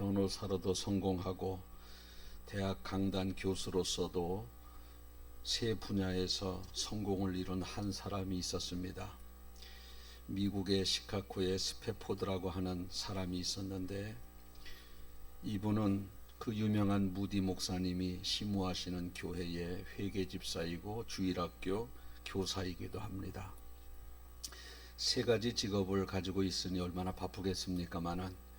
변호사로도 성공하고 대학 강단 교수로서도 세 분야에서 성공을 이룬 한 사람이 있었습니다. 미국의 시카고에 스페포드라고 하는 사람이 있었는데 이분은 그 유명한 무디 목사님이 시무하시는 교회의 회계 집사이고 주일학교 교사이기도 합니다. 세 가지 직업을 가지고 있으니 얼마나 바쁘겠습니까마는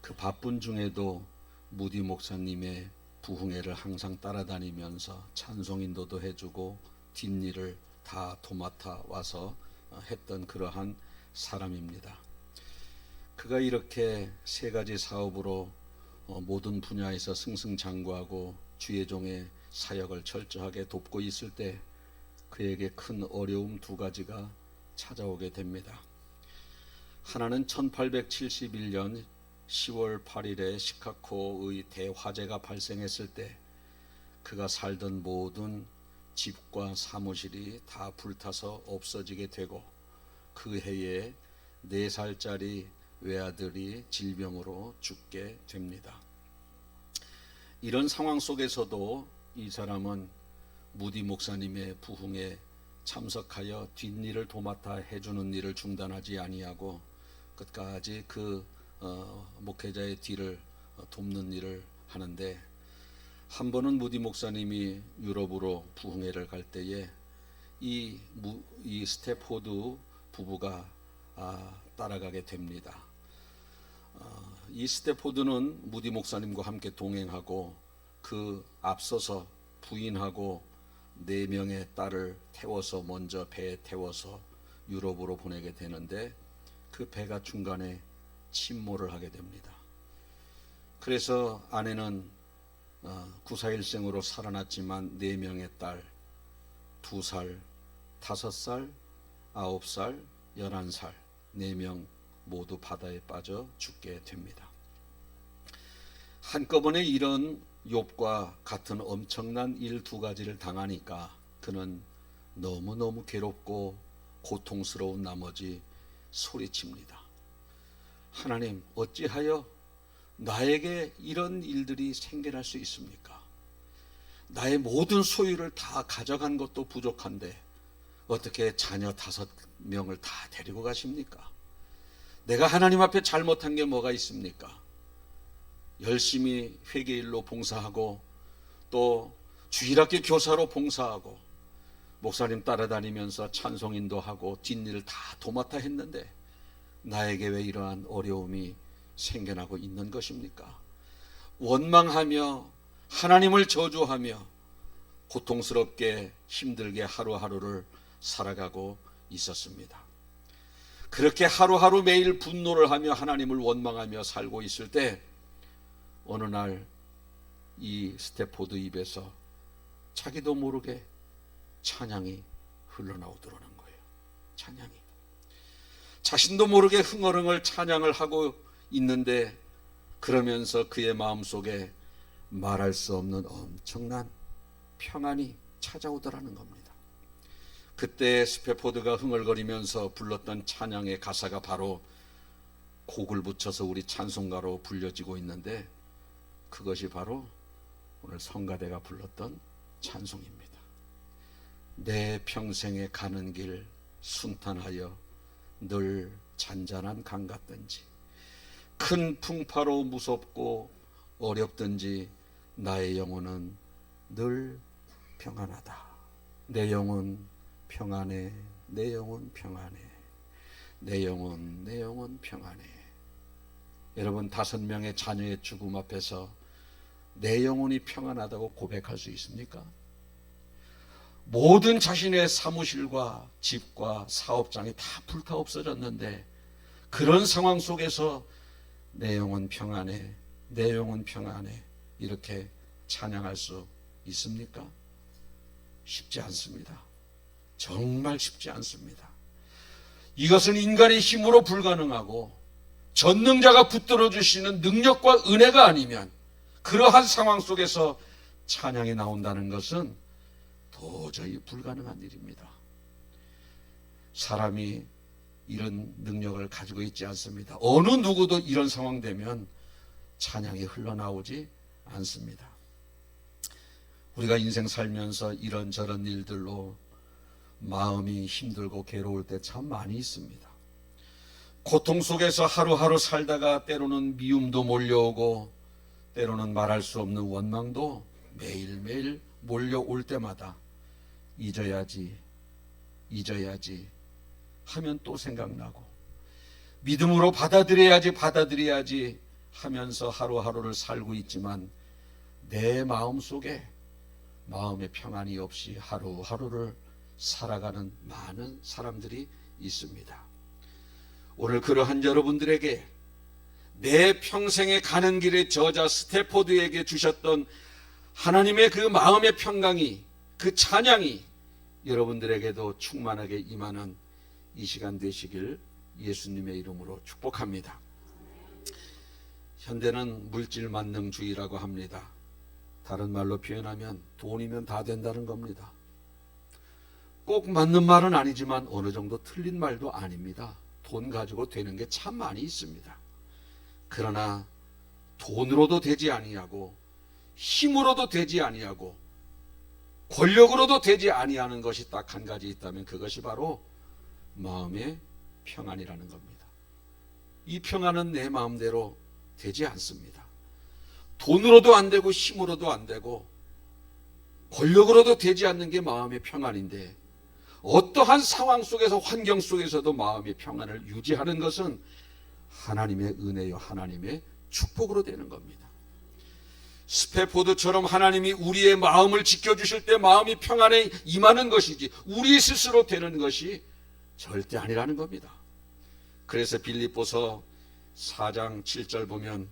그 바쁜 중에도 무디 목사님의 부흥회를 항상 따라다니면서 찬송 인도도 해주고 뒷일을 다 도맡아 와서 어, 했던 그러한 사람입니다. 그가 이렇게 세 가지 사업으로 어, 모든 분야에서 승승장구하고 주의 종의 사역을 철저하게 돕고 있을 때 그에게 큰 어려움 두 가지가 찾아오게 됩니다. 하나는 1871년 10월 8일에 시카고의 대화재가 발생했을 때 그가 살던 모든 집과 사무실이 다 불타서 없어지게 되고 그 해에 네 살짜리 외아들이 질병으로 죽게 됩니다. 이런 상황 속에서도 이 사람은 무디 목사님의 부흥에 참석하여 뒷일을 도맡아 해주는 일을 중단하지 아니하고 끝까지 그 어, 목회자의 뒤를 어, 돕는 일을 하는데 한 번은 무디 목사님이 유럽으로 부흥회를 갈 때에 이, 무, 이 스테포드 부부가 아, 따라가게 됩니다. 어, 이 스테포드는 무디 목사님과 함께 동행하고 그 앞서서 부인하고 네 명의 딸을 태워서 먼저 배에 태워서 유럽으로 보내게 되는데 그 배가 중간에 침몰을 하게 됩니다. 그래서 아내는 어, 구사일생으로 살아났지만 네 명의 딸, 두 살, 다섯 살, 아홉 살, 열한 살, 네 명 모두 바다에 빠져 죽게 됩니다. 한꺼번에 이런 욥과 같은 엄청난 일 두 가지를 당하니까 그는 너무너무 괴롭고 고통스러운 나머지 소리칩니다. 하나님, 어찌하여 나에게 이런 일들이 생겨날 수 있습니까? 나의 모든 소유를 다 가져간 것도 부족한데 어떻게 자녀 다섯 명을 다 데리고 가십니까? 내가 하나님 앞에 잘못한 게 뭐가 있습니까? 열심히 회계일로 봉사하고 또 주일학교 교사로 봉사하고 목사님 따라다니면서 찬송인도 하고 뒷일을 다 도맡아 했는데 나에게 왜 이러한 어려움이 생겨나고 있는 것입니까? 원망하며 하나님을 저주하며 고통스럽게 힘들게 하루하루를 살아가고 있었습니다. 그렇게 하루하루 매일 분노를 하며 하나님을 원망하며 살고 있을 때 어느 날 이 스테포드 입에서 자기도 모르게 찬양이 흘러나오더라는 거예요. 찬양이. 자신도 모르게 흥얼흥얼 찬양을 하고 있는데 그러면서 그의 마음속에 말할 수 없는 엄청난 평안이 찾아오더라는 겁니다. 그때 스페포드가 흥얼거리면서 불렀던 찬양의 가사가 바로 곡을 붙여서 우리 찬송가로 불려지고 있는데 그것이 바로 오늘 성가대가 불렀던 찬송입니다. 내 평생에 가는 길 순탄하여 늘 잔잔한 강 같든지 큰 풍파로 무섭고 어렵든지 나의 영혼은 늘 평안하다. 내 영혼 평안해. 내 영혼 평안해. 내 영혼 내 영혼 평안해. 여러분 다섯 명의 자녀의 죽음 앞에서 내 영혼이 평안하다고 고백할 수 있습니까? 모든 자신의 사무실과 집과 사업장이 다 불타 없어졌는데 그런 상황 속에서 내 영혼 평안해, 내 영혼 평안해 이렇게 찬양할 수 있습니까? 쉽지 않습니다. 정말 쉽지 않습니다. 이것은 인간의 힘으로 불가능하고 전능자가 붙들어 주시는 능력과 은혜가 아니면 그러한 상황 속에서 찬양이 나온다는 것은 도저히 불가능한 일입니다. 사람이 이런 능력을 가지고 있지 않습니다. 어느 누구도 이런 상황 되면 찬양이 흘러나오지 않습니다. 우리가 인생 살면서 이런저런 일들로 마음이 힘들고 괴로울 때 참 많이 있습니다. 고통 속에서 하루하루 살다가 때로는 미움도 몰려오고 때로는 말할 수 없는 원망도 매일매일 몰려올 때마다 잊어야지, 잊어야지 하면 또 생각나고 믿음으로 받아들여야지, 받아들여야지 하면서 하루하루를 살고 있지만 내 마음 속에 마음의 평안이 없이 하루하루를 살아가는 많은 사람들이 있습니다. 오늘 그러한 여러분들에게 내 평생에 가는 길의 저자 스테포드에게 주셨던 하나님의 그 마음의 평강이 그 찬양이 여러분들에게도 충만하게 임하는 이 시간 되시길 예수님의 이름으로 축복합니다. 현대는 물질 만능주의라고 합니다. 다른 말로 표현하면 돈이면 다 된다는 겁니다. 꼭 맞는 말은 아니지만 어느 정도 틀린 말도 아닙니다. 돈 가지고 되는 게 참 많이 있습니다. 그러나 돈으로도 되지 아니하고 힘으로도 되지 아니하고 권력으로도 되지 아니하는 것이 딱 한 가지 있다면 그것이 바로 마음의 평안이라는 겁니다. 이 평안은 내 마음대로 되지 않습니다. 돈으로도 안 되고 힘으로도 안 되고 권력으로도 되지 않는 게 마음의 평안인데 어떠한 상황 속에서 환경 속에서도 마음의 평안을 유지하는 것은 하나님의 은혜요 하나님의 축복으로 되는 겁니다. 스페포드처럼 하나님이 우리의 마음을 지켜주실 때 마음이 평안에 임하는 것이지 우리 스스로 되는 것이 절대 아니라는 겁니다. 그래서 빌립보서 4장 7절 보면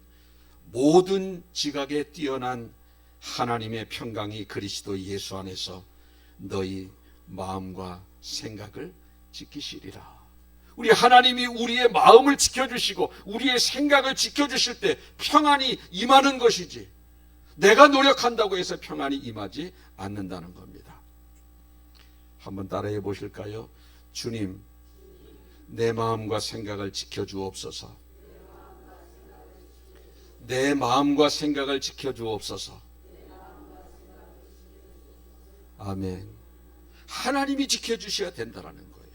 모든 지각에 뛰어난 하나님의 평강이 그리스도 예수 안에서 너희 마음과 생각을 지키시리라. 우리 하나님이 우리의 마음을 지켜주시고 우리의 생각을 지켜주실 때 평안이 임하는 것이지 내가 노력한다고 해서 평안이 임하지 않는다는 겁니다. 한번 따라해 보실까요? 주님, 내 마음과 생각을 지켜주옵소서. 내 마음과 생각을 지켜주옵소서. 아멘. 하나님이 지켜주셔야 된다라는 거예요.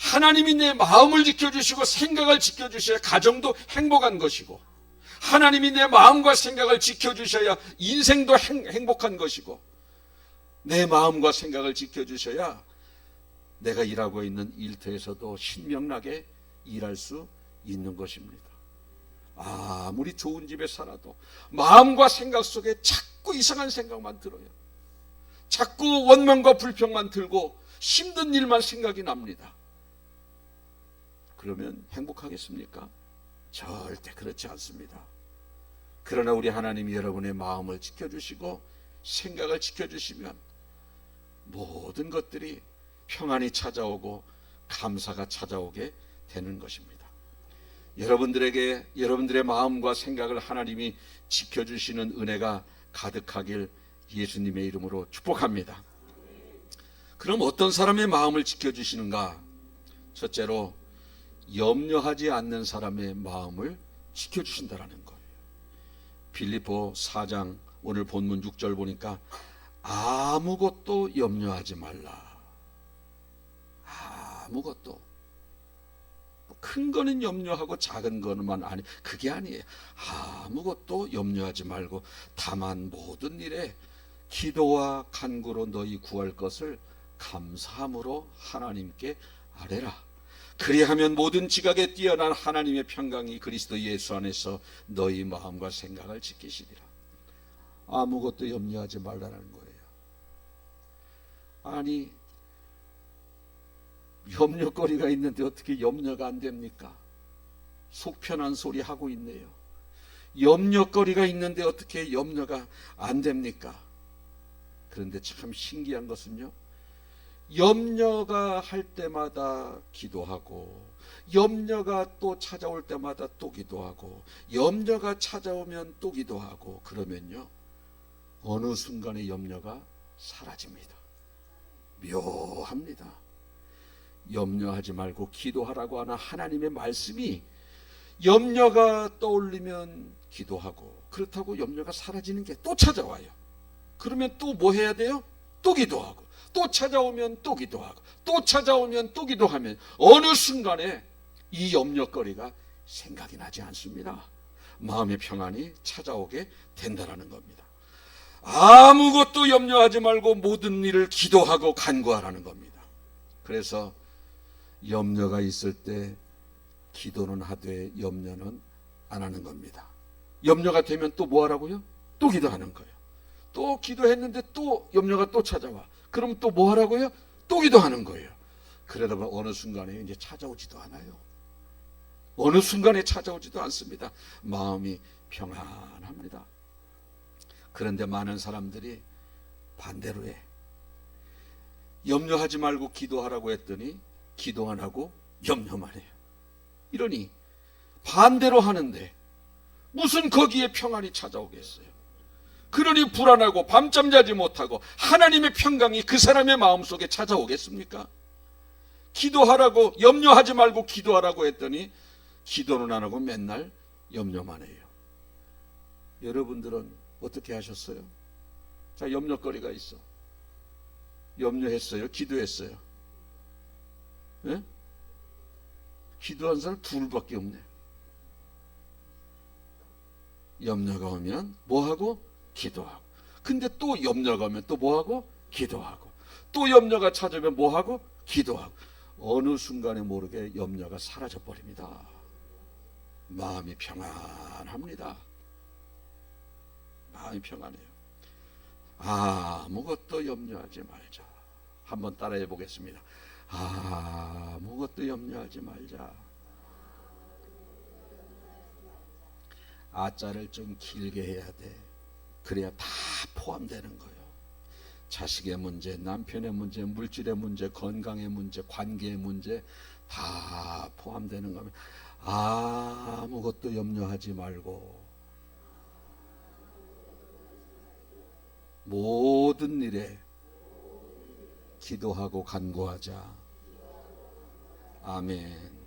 하나님이 내 마음을 지켜주시고 생각을 지켜주셔야 가정도 행복한 것이고, 하나님이 내 마음과 생각을 지켜주셔야 인생도 행, 행복한 것이고, 내 마음과 생각을 지켜주셔야 내가 일하고 있는 일터에서도 신명나게 일할 수 있는 것입니다. 아무리 좋은 집에 살아도 마음과 생각 속에 자꾸 이상한 생각만 들어요. 자꾸 원망과 불평만 들고 힘든 일만 생각이 납니다. 그러면 행복하겠습니까? 절대 그렇지 않습니다. 그러나 우리 하나님이 여러분의 마음을 지켜주시고 생각을 지켜주시면 모든 것들이 평안이 찾아오고 감사가 찾아오게 되는 것입니다. 여러분들에게 여러분들의 마음과 생각을 하나님이 지켜주시는 은혜가 가득하길 예수님의 이름으로 축복합니다. 그럼 어떤 사람의 마음을 지켜주시는가? 첫째로 염려하지 않는 사람의 마음을 지켜주신다라는 거예요. 빌리포 4장 오늘 본문 6절 보니까 아무것도 염려하지 말라. 아무것도. 큰 거는 염려하고 작은 거만 아니 그게 아니에요. 아무것도 염려하지 말고 다만 모든 일에 기도와 간구로 너희 구할 것을 감사함으로 하나님께 아뢰라. 그리하면 모든 지각에 뛰어난 하나님의 평강이 그리스도 예수 안에서 너희 마음과 생각을 지키시리라. 아무것도 염려하지 말라는 거예요. 아니 염려거리가 있는데 어떻게 염려가 안 됩니까? 속 편한 소리 하고 있네요. 염려거리가 있는데 어떻게 염려가 안 됩니까? 그런데 참 신기한 것은요. 염려가 할 때마다 기도하고 염려가 또 찾아올 때마다 또 기도하고 염려가 찾아오면 또 기도하고 그러면요. 어느 순간에 염려가 사라집니다. 묘합니다. 염려하지 말고 기도하라고 하는 하나님의 말씀이 염려가 떠올리면 기도하고 그렇다고 염려가 사라지는 게 또 찾아와요. 그러면 또 뭐 해야 돼요? 또 기도하고 또 찾아오면 또 기도하고 또 찾아오면 또 기도하면 어느 순간에 이 염려거리가 생각이 나지 않습니다. 마음의 평안이 찾아오게 된다라는 겁니다. 아무것도 염려하지 말고 모든 일을 기도하고 간구하라는 겁니다. 그래서 염려가 있을 때 기도는 하되 염려는 안 하는 겁니다. 염려가 되면 또 뭐 하라고요? 또 기도하는 거예요. 또 기도했는데 또 염려가 또 찾아와. 그럼 또 뭐 하라고요? 또 기도하는 거예요. 그러다 보면 어느 순간에 이제 찾아오지도 않아요. 어느 순간에 찾아오지도 않습니다. 마음이 평안합니다. 그런데 많은 사람들이 반대로 해. 염려하지 말고 기도하라고 했더니 기도 안 하고 염려만 해요. 이러니 반대로 하는데 무슨 거기에 평안이 찾아오겠어요? 그러니 불안하고 밤잠 자지 못하고 하나님의 평강이 그 사람의 마음속에 찾아오겠습니까? 기도하라고 염려하지 말고 기도하라고 했더니 기도는 안 하고 맨날 염려만 해요. 여러분들은 어떻게 하셨어요? 자, 염려거리가 있어. 염려했어요? 기도했어요? 예? 기도한 사람 둘밖에 없네. 염려가 오면 뭐하고? 기도하고. 근데 또 염려가 오면 또 뭐하고? 기도하고. 또 염려가 찾으면 뭐하고? 기도하고. 어느 순간에 모르게 염려가 사라져 버립니다. 마음이 평안합니다. 마음이 평안해요. 아무것도 염려하지 말자. 한번 따라해 보겠습니다. 아무것도 염려하지 말자. 아자를 좀 길게 해야 돼. 그래야 다 포함되는 거예요. 자식의 문제, 남편의 문제, 물질의 문제, 건강의 문제, 관계의 문제 다 포함되는 겁니다. 아무것도 염려하지 말고 모든 일에 기도하고 간구하자. 아멘.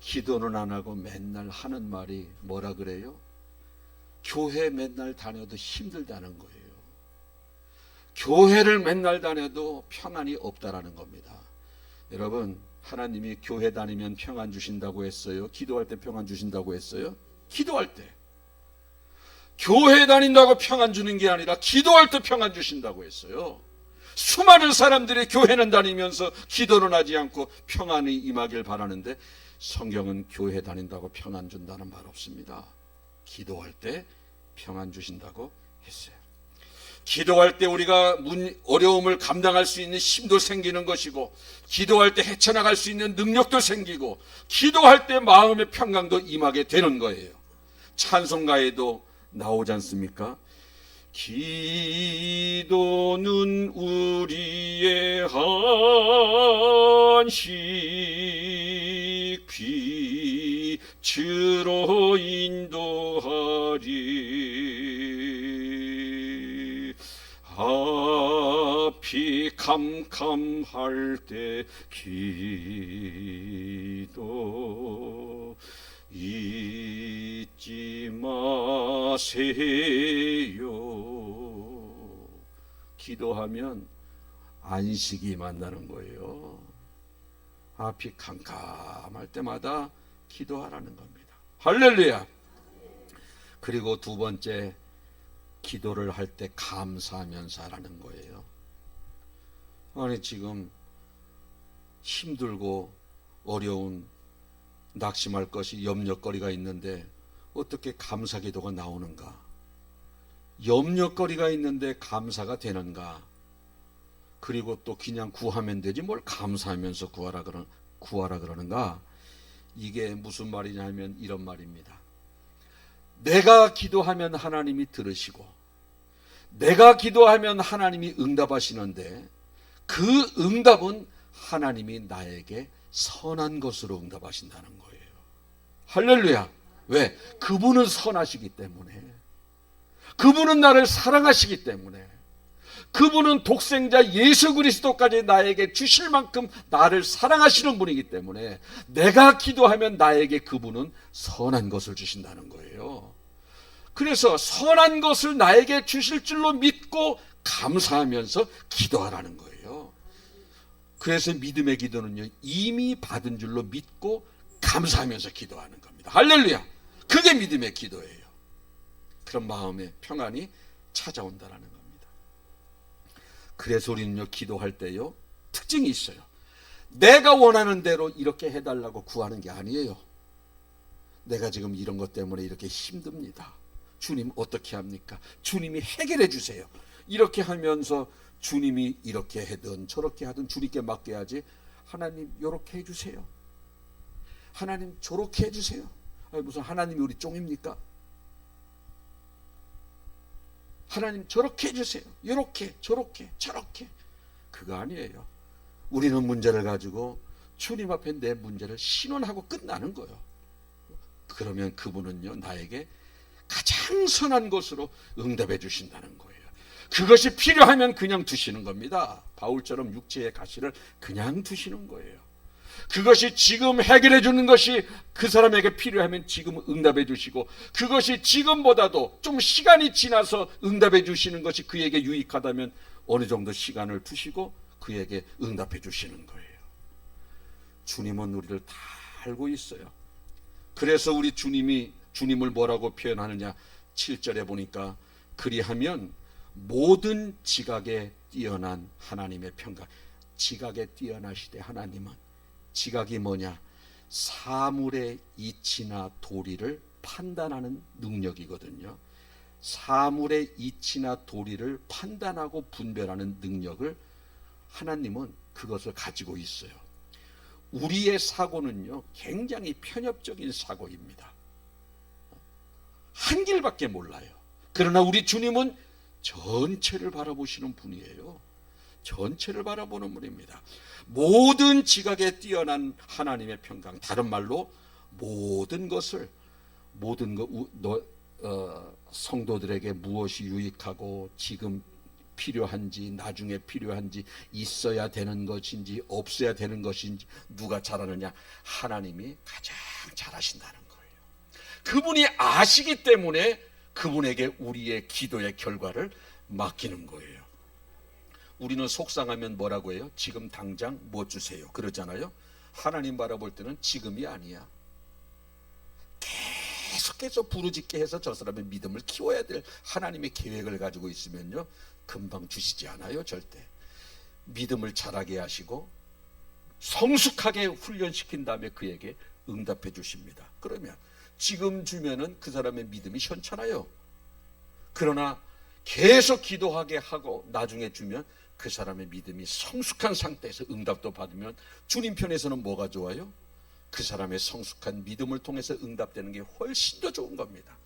기도는 안 하고 맨날 하는 말이 뭐라 그래요? 교회 맨날 다녀도 힘들다는 거예요. 교회를 맨날 다녀도 평안이 없다라는 겁니다. 여러분, 하나님이 교회 다니면 평안 주신다고 했어요? 기도할 때 평안 주신다고 했어요? 기도할 때. 교회 다닌다고 평안 주는 게 아니라 기도할 때 평안 주신다고 했어요. 수많은 사람들이 교회는 다니면서 기도는 하지 않고 평안이 임하길 바라는데 성경은 교회 다닌다고 평안 준다는 말 없습니다. 기도할 때 평안 주신다고 했어요. 기도할 때 우리가 문, 어려움을 감당할 수 있는 힘도 생기는 것이고, 기도할 때 헤쳐나갈 수 있는 능력도 생기고, 기도할 때 마음의 평강도 임하게 되는 거예요. 찬송가에도 나오지 않습니까? 기도는 우리의 한식 빛 으로 인도하리 앞이 캄캄할 때 기도 잊지 마세요. 기도하면 안식이 만나는 거예요. 앞이 캄캄할 때마다 기도하라는 겁니다. 할렐루야. 그리고 두 번째 기도를 할 때 감사하면서 하라는 거예요. 아니 지금 힘들고 어려운 낙심할 것이 염려거리가 있는데 어떻게 감사 기도가 나오는가? 염려거리가 있는데 감사가 되는가? 그리고 또 그냥 구하면 되지 뭘 감사하면서 구하라 그러 구하라 그러는가? 이게 무슨 말이냐면 이런 말입니다. 내가 기도하면 하나님이 들으시고 내가 기도하면 하나님이 응답하시는데 그 응답은 하나님이 나에게 선한 것으로 응답하신다는 거예요. 할렐루야. 왜? 그분은 선하시기 때문에. 그분은 나를 사랑하시기 때문에. 그분은 독생자 예수 그리스도까지 나에게 주실 만큼 나를 사랑하시는 분이기 때문에 내가 기도하면 나에게 그분은 선한 것을 주신다는 거예요. 그래서 선한 것을 나에게 주실 줄로 믿고 감사하면서 기도하라는 거예요. 그래서 믿음의 기도는요, 이미 받은 줄로 믿고 감사하면서 기도하는 겁니다. 할렐루야! 그게 믿음의 기도예요. 그런 마음의 평안이 찾아온다라는. 그래서 우리는요, 기도할 때요, 특징이 있어요. 내가 원하는 대로 이렇게 해달라고 구하는 게 아니에요. 내가 지금 이런 것 때문에 이렇게 힘듭니다. 주님 어떻게 합니까? 주님이 해결해 주세요. 이렇게 하면서 주님이 이렇게 하든 저렇게 하든 주님께 맡겨야지. 하나님 이렇게 해주세요. 하나님 저렇게 해주세요. 무슨 하나님이 우리 쫑입니까? 하나님 저렇게 해주세요. 이렇게 저렇게 저렇게 그거 아니에요. 우리는 문제를 가지고 주님 앞에 내 문제를 신원하고 끝나는 거예요. 그러면 그분은요 나에게 가장 선한 것으로 응답해 주신다는 거예요. 그것이 필요하면 그냥 두시는 겁니다. 바울처럼 육체의 가시를 그냥 두시는 거예요. 그것이 지금 해결해 주는 것이 그 사람에게 필요하면 지금 응답해 주시고 그것이 지금보다도 좀 시간이 지나서 응답해 주시는 것이 그에게 유익하다면 어느 정도 시간을 두시고 그에게 응답해 주시는 거예요. 주님은 우리를 다 알고 있어요. 그래서 우리 주님이 주님을 뭐라고 표현하느냐 7절에 보니까 그리하면 모든 지각에 뛰어난 하나님의 평가 지각에 뛰어나시되 하나님은 지각이 뭐냐 사물의 이치나 도리를 판단하는 능력이거든요 사물의 이치나 도리를 판단하고 분별하는 능력을 하나님은 그것을 가지고 있어요 우리의 사고는요 굉장히 편협적인 사고입니다 한 길밖에 몰라요. 그러나 우리 주님은 전체를 바라보시는 분이에요. 전체를 바라보는 분입니다. 모든 지각에 뛰어난 하나님의 평강, 다른 말로 모든 것을 모든 것 어, 성도들에게 무엇이 유익하고 지금 필요한지 나중에 필요한지 있어야 되는 것인지 없어야 되는 것인지 누가 잘하느냐 하나님이 가장 잘하신다는 거예요. 그분이 아시기 때문에 그분에게 우리의 기도의 결과를 맡기는 거예요. 우리는 속상하면 뭐라고 해요? 지금 당장 뭐 주세요. 그러잖아요. 하나님 바라볼 때는 지금이 아니야. 계속해서 부르짖게 해서 저 사람의 믿음을 키워야 될 하나님의 계획을 가지고 있으면요. 금방 주시지 않아요. 절대. 믿음을 자라게 하시고 성숙하게 훈련시킨 다음에 그에게 응답해 주십니다. 그러면 지금 주면은 그 사람의 믿음이 현찮아요. 그러나 계속 기도하게 하고 나중에 주면 그 사람의 믿음이 성숙한 상태에서 응답도 받으면 주님 편에서는 뭐가 좋아요? 그 사람의 성숙한 믿음을 통해서 응답되는 게 훨씬 더 좋은 겁니다.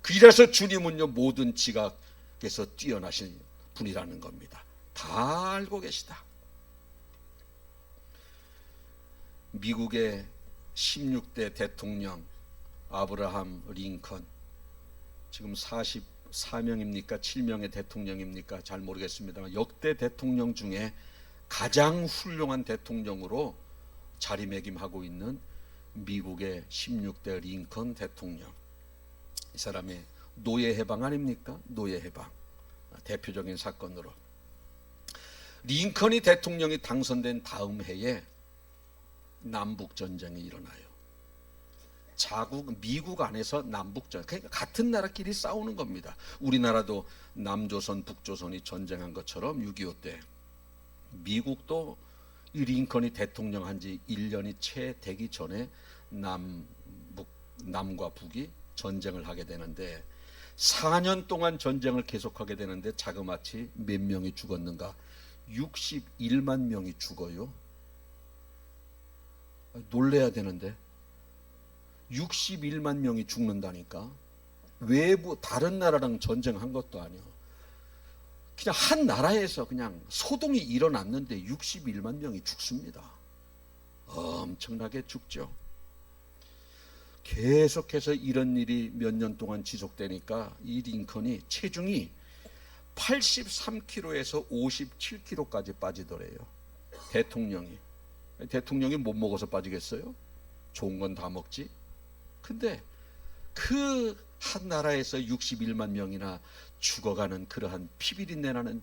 그래서 주님은요 모든 지각에서 뛰어나신 분이라는 겁니다. 다 알고 계시다. 미국의 16대 대통령 아브라함 링컨 지금 44명입니까? 7명의 대통령입니까? 잘 모르겠습니다만 역대 대통령 중에 가장 훌륭한 대통령으로 자리매김하고 있는 미국의 16대 링컨 대통령 이 사람의 노예 해방 아닙니까? 노예 해방 대표적인 사건으로 링컨이 대통령이 당선된 다음 해에 남북 전쟁이 일어나요. 자국 미국 안에서 남북전 그러니까 같은 나라끼리 싸우는 겁니다. 우리나라도 남조선 북조선이 전쟁한 것처럼 6.25 때 미국도 이 링컨이 대통령 한 지 1년이 채 되기 전에 남북 남과 북이 전쟁을 하게 되는데 4년 동안 전쟁을 계속하게 되는데 자그마치 몇 명이 죽었는가? 61만 명이 죽어요. 놀래야 되는데 61만 명이 죽는다니까 외부 다른 나라랑 전쟁한 것도 아니요. 그냥 한 나라에서 그냥 소동이 일어났는데 61만 명이 죽습니다. 엄청나게 죽죠. 계속해서 이런 일이 몇 년 동안 지속되니까 이 링컨이 체중이 83kg에서 57kg까지 빠지더래요. 대통령이. 대통령이 못 먹어서 빠지겠어요? 좋은 건 다 먹지. 근데 그 한 나라에서 61만 명이나 죽어가는 그러한 피비린내 나는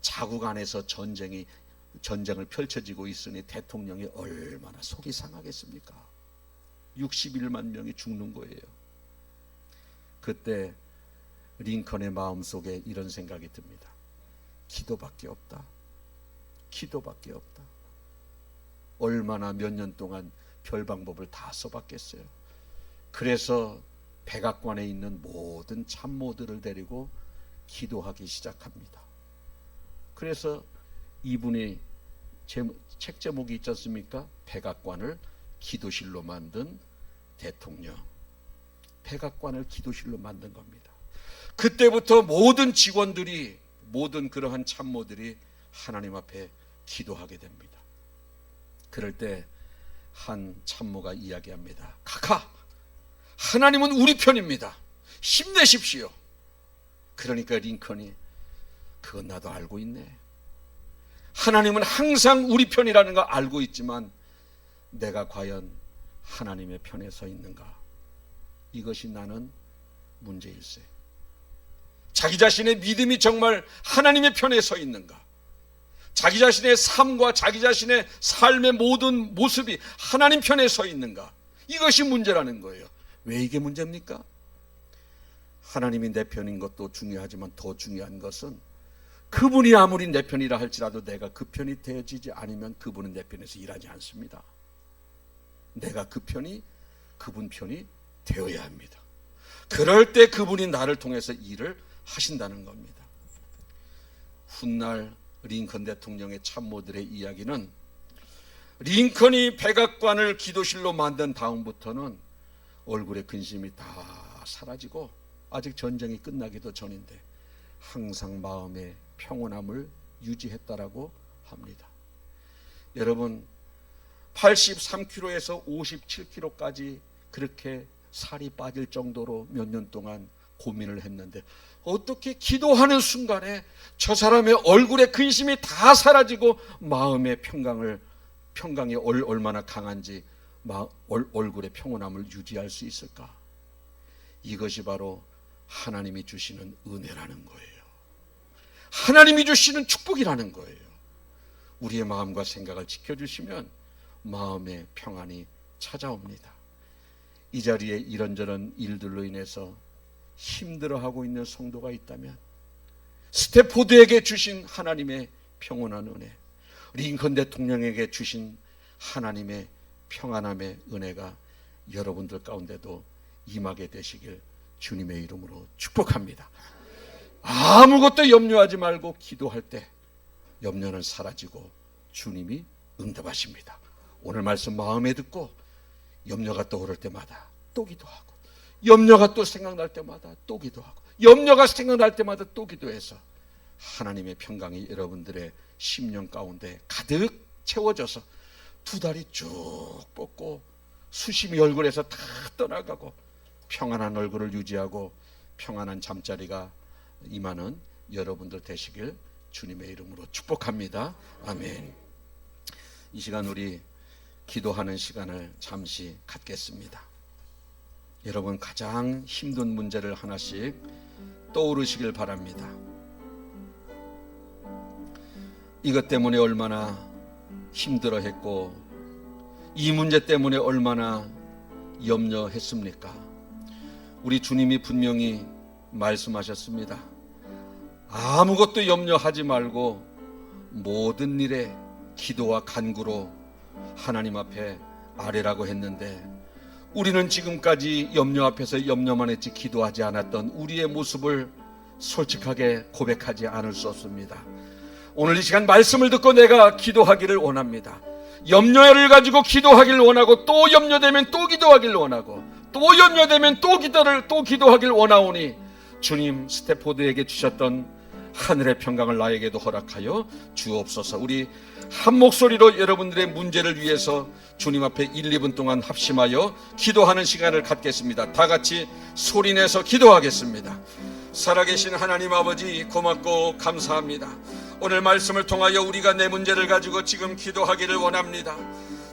자국 안에서 전쟁이 전쟁을 펼쳐지고 있으니 대통령이 얼마나 속이 상하겠습니까? 61만 명이 죽는 거예요. 그때 링컨의 마음속에 이런 생각이 듭니다. 기도밖에 없다. 기도밖에 없다. 얼마나 몇 년 동안 별 방법을 다 써봤겠어요. 그래서 백악관에 있는 모든 참모들을 데리고 기도하기 시작합니다. 그래서 이분이 제, 책 제목이 있지 않습니까? 백악관을 기도실로 만든 대통령. 백악관을 기도실로 만든 겁니다. 그때부터 모든 직원들이 모든 그러한 참모들이 하나님 앞에 기도하게 됩니다. 그럴 때 한 참모가 이야기합니다. 카카, 하나님은 우리 편입니다. 힘내십시오. 그러니까 링컨이 그건 나도 알고 있네. 하나님은 항상 우리 편이라는 거 알고 있지만 내가 과연 하나님의 편에 서 있는가? 이것이 나는 문제일세. 자기 자신의 믿음이 정말 하나님의 편에 서 있는가? 자기 자신의 삶과 자기 자신의 삶의 모든 모습이 하나님 편에 서 있는가? 이것이 문제라는 거예요. 왜 이게 문제입니까? 하나님이 내 편인 것도 중요하지만 더 중요한 것은 그분이 아무리 내 편이라 할지라도 내가 그 편이 되어지지 않으면 그분은 내 편에서 일하지 않습니다. 내가 그 편이 그분 편이 되어야 합니다. 그럴 때 그분이 나를 통해서 일을 하신다는 겁니다. 훗날 링컨 대통령의 참모들의 이야기는 링컨이 백악관을 기도실로 만든 다음부터는 얼굴에 근심이 다 사라지고 아직 전쟁이 끝나기도 전인데 항상 마음의 평온함을 유지했다라고 합니다. 여러분 83kg에서 57kg까지 그렇게 살이 빠질 정도로 몇 년 동안 고민을 했는데 어떻게 기도하는 순간에 저 사람의 얼굴에 근심이 다 사라지고 마음의 평강을 평강이 얼, 얼마나 강한지 마, 얼, 얼굴의 평온함을 유지할 수 있을까? 이것이 바로 하나님이 주시는 은혜라는 거예요. 하나님이 주시는 축복이라는 거예요. 우리의 마음과 생각을 지켜주시면 마음의 평안이 찾아옵니다. 이 자리에 이런저런 일들로 인해서 힘들어하고 있는 성도가 있다면 스테포드에게 주신 하나님의 평온한 은혜, 링컨 대통령에게 주신 하나님의 평안함의 은혜가 여러분들 가운데도 임하게 되시길 주님의 이름으로 축복합니다. 아무것도 염려하지 말고 기도할 때 염려는 사라지고 주님이 응답하십니다. 오늘 말씀 마음에 듣고 염려가 떠오를 때마다 또 기도하고 염려가 또 생각날 때마다 또 기도하고 염려가 생각날 때마다 또 기도해서 하나님의 평강이 여러분들의 심령 가운데 가득 채워져서 두 다리 쭉 뻗고 수심이 얼굴에서 다 떠나가고 평안한 얼굴을 유지하고 평안한 잠자리가 임하는 여러분들 되시길 주님의 이름으로 축복합니다. 아멘. 이 시간 우리 기도하는 시간을 잠시 갖겠습니다. 여러분 가장 힘든 문제를 하나씩 떠오르시길 바랍니다. 이것 때문에 얼마나 힘들어 했고 이 문제 때문에 얼마나 염려했습니까? 우리 주님이 분명히 말씀하셨습니다. 아무것도 염려하지 말고 모든 일에 기도와 간구로 하나님 앞에 아뢰라고 했는데 우리는 지금까지 염려 앞에서 염려만 했지 기도하지 않았던 우리의 모습을 솔직하게 고백하지 않을 수 없습니다. 오늘 이 시간 말씀을 듣고 내가 기도하기를 원합니다. 염려를 가지고 기도하기를 원하고 또 염려되면 또 기도하기를 원하고 또 염려되면 또 기도를 또 기도하기를 원하오니 주님 스테포드에게 주셨던 하늘의 평강을 나에게도 허락하여 주옵소서. 우리 한 목소리로 여러분들의 문제를 위해서 주님 앞에 1, 2분 동안 합심하여 기도하는 시간을 갖겠습니다. 다 같이 소리내서 기도하겠습니다. 살아계신 하나님 아버지 고맙고 감사합니다. 오늘 말씀을 통하여 우리가 내 문제를 가지고 지금 기도하기를 원합니다.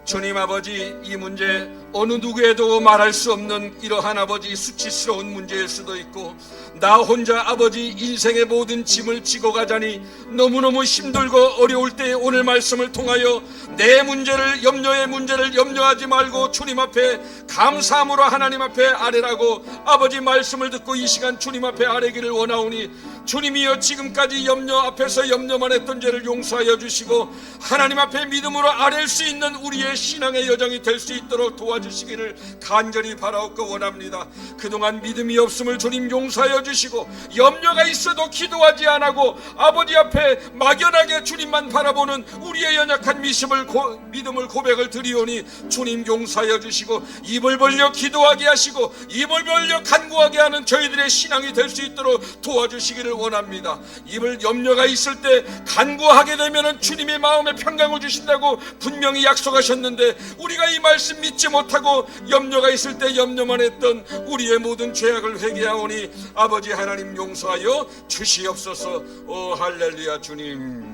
주님 아버지 이 문제 어느 누구에도 말할 수 없는 이러한 아버지 수치스러운 문제일 수도 있고 나 혼자 아버지 인생의 모든 짐을 지고 가자니 너무너무 힘들고 어려울 때 오늘 말씀을 통하여 내 문제를 염려의 문제를 염려하지 말고 주님 앞에 감사함으로 하나님 앞에 아뢰라고 아버지 말씀을 듣고 이 시간 주님 앞에 아뢰기를 원하오니 주님이여 지금까지 염려 앞에서 염려만 했던 죄를 용서하여 주시고 하나님 앞에 믿음으로 아뢰일 수 있는 우리의 신앙의 여정이 될 수 있도록 도와주시기를 간절히 바라옵고 원합니다. 그동안 믿음이 없음을 주님 용서하여 주시고 염려가 있어도 기도하지 않고 아버지 앞에 막연하게 주님만 바라보는 우리의 연약한 미심을 고, 믿음을 고백을 드리오니 주님 용서하여 주시고 입을 벌려 기도하게 하시고 입을 벌려 간구하게 하는 저희들의 신앙이 될 수 있도록 도와주시기를 원합니다. 입을 염려가 있을 때 간구하게 되면은 주님의 마음에 평강을 주신다고 분명히 약속하셨는데 우리가 이 말씀 믿지 못하고 염려가 있을 때 염려만 했던 우리의 모든 죄악을 회개하오니 아버지 하나님 용서하여 주시옵소서. 오 할렐루야 주님.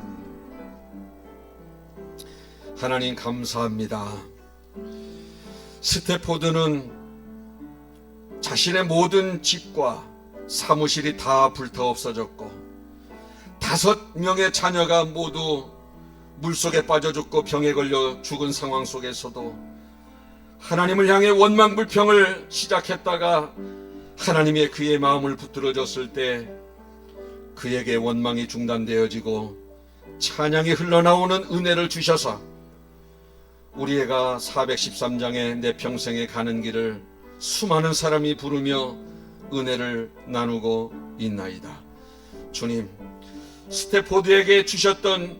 하나님 감사합니다. 스테포드는 자신의 모든 집과 사무실이 다 불타 없어졌고 다섯 명의 자녀가 모두 물속에 빠져 죽고 병에 걸려 죽은 상황 속에서도 하나님을 향해 원망 불평을 시작했다가 하나님의 그의 마음을 붙들어 줬을 때 그에게 원망이 중단되어지고 찬양이 흘러나오는 은혜를 주셔서 우리 애가 413장의 내 평생에 가는 길을 수많은 사람이 부르며 은혜를 나누고 있나이다. 주님, 스테포드에게 주셨던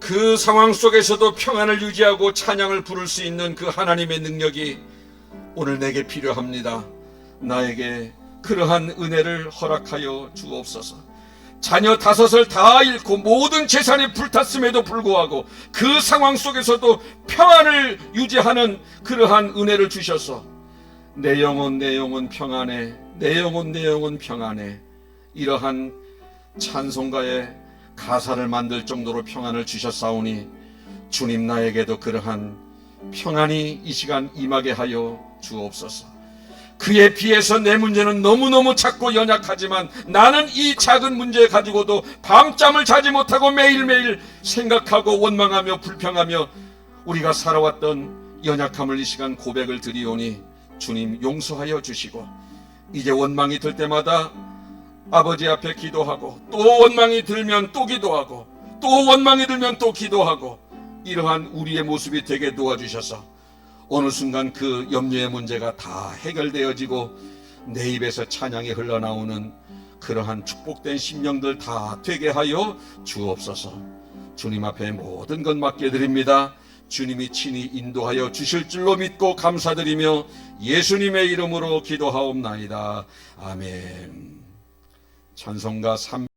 그 상황 속에서도 평안을 유지하고 찬양을 부를 수 있는 그 하나님의 능력이 오늘 내게 필요합니다. 나에게 그러한 은혜를 허락하여 주옵소서. 자녀 다섯을 다 잃고 모든 재산이 불탔음에도 불구하고 그 상황 속에서도 평안을 유지하는 그러한 은혜를 주셔서 내 영혼 내 영혼 평안해 내 영혼 내 영혼 평안해 이러한 찬송가의 가사를 만들 정도로 평안을 주셨사오니 주님 나에게도 그러한 평안이 이 시간 임하게 하여 주옵소서. 그에 비해서 내 문제는 너무너무 작고 연약하지만 나는 이 작은 문제 가지고도 밤잠을 자지 못하고 매일매일 생각하고 원망하며 불평하며 우리가 살아왔던 연약함을 이 시간 고백을 드리오니 주님 용서하여 주시고 이제 원망이 들 때마다 아버지 앞에 기도하고 또 원망이 들면 또 기도하고 또 원망이 들면 또 기도하고 이러한 우리의 모습이 되게 도와주셔서 어느 순간 그 염려의 문제가 다 해결되어지고 내 입에서 찬양이 흘러나오는 그러한 축복된 심령들 다 되게 하여 주옵소서. 주님 앞에 모든 것 맡겨 드립니다. 주님이 친히 인도하여 주실 줄로 믿고 감사드리며 예수님의 이름으로 기도하옵나이다. 아멘. 찬송가 3